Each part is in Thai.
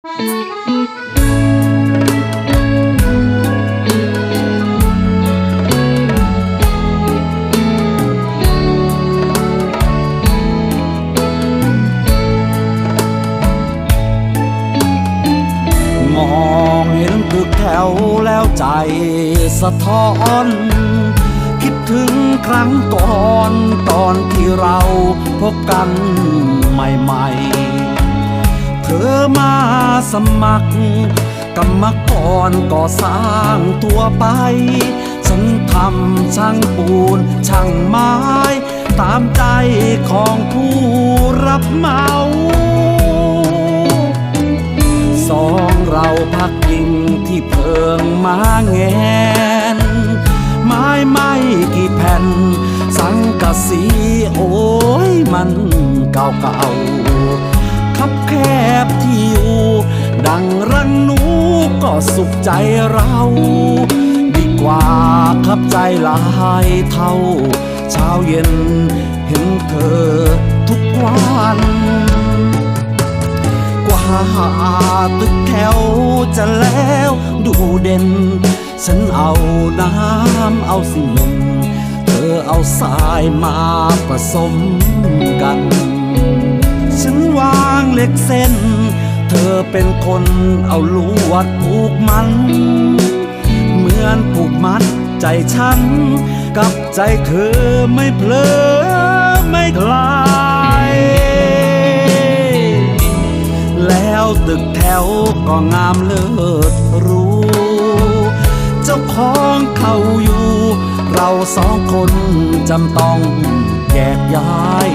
มองเห็นตึกแถวแล้วใจสะท้อน คิดถึงครั้งก่อนตอนที่เราพบกันใหม่ๆ สมัคร กรรมกรก่อสร้างตัวไป ฉันทำช่างปูนช่างไม้ ตามใจของผู้รับเหมาสองเราพักยิงที่เพิงมาแงน ไม้ไม่กี่แผ่น สังกะสีโอ้ยมันเก่าเก่า ดังรังหนูก็สุขใจเรา ดีกว่าขับใจหลายเท่า เช้าเย็นเห็นเธอทุกวัน กว่าตึกแถวจะแล้วดูเด่น ฉันเอาน้ำเอาสิ่งหนึ่งเธอเอาทรายมาผสมกัน ฉันวางเหล็กเส้น เธอเป็นคนเอาลวดผูกมัน เหมือนผูกมัดใจฉัน กับใจเธอไม่เพลอไม่คลาย แล้วตึกแถวก็งามเลิศรู้ เจ้าของเขาอยู่ เราสองคนจำต้องแยกย้าย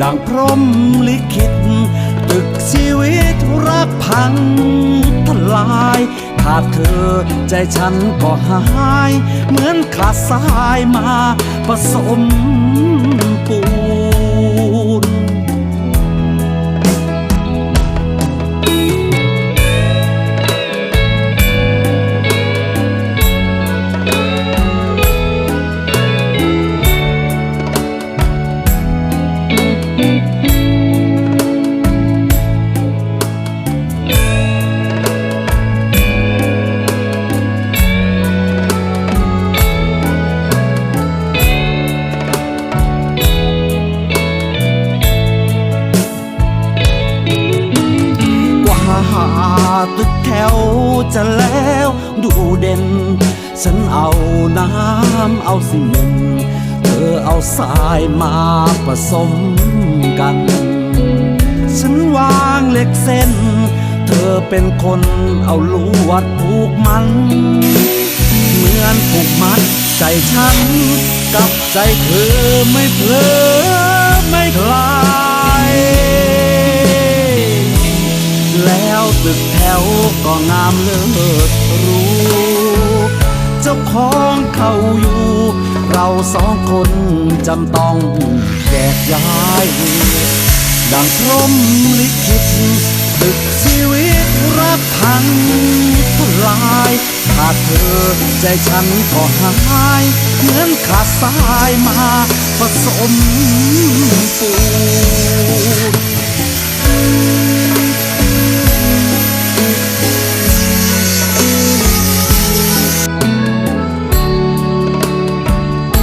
ดังพรหมลิขิตึกชีวิตรักพังทลาย ขาดเธอใจฉันก็หาย เหมือนขาดสายมาผสม จะแล้วดูเด่น ฉันเอาน้ำเอาสิ่งหนึ่งเธอเอาทรายมาผสมกัน ฉันวางเหล็กเส้น เธอเป็นคนเอาลวดผูกมัน เหมือนผูกมัดใจฉัน กับใจเธอไม่เพลอไม่คลาย ตึกแถวก็งามเลิศรู้ เจ้าของเขาอยู่ เราสองคนจำต้องแยกย้าย ดังพรมลิขิตตึกชีวิตรักพังทลายขาดเธอใจฉันก็หายเหมือนขาดสายมาผสม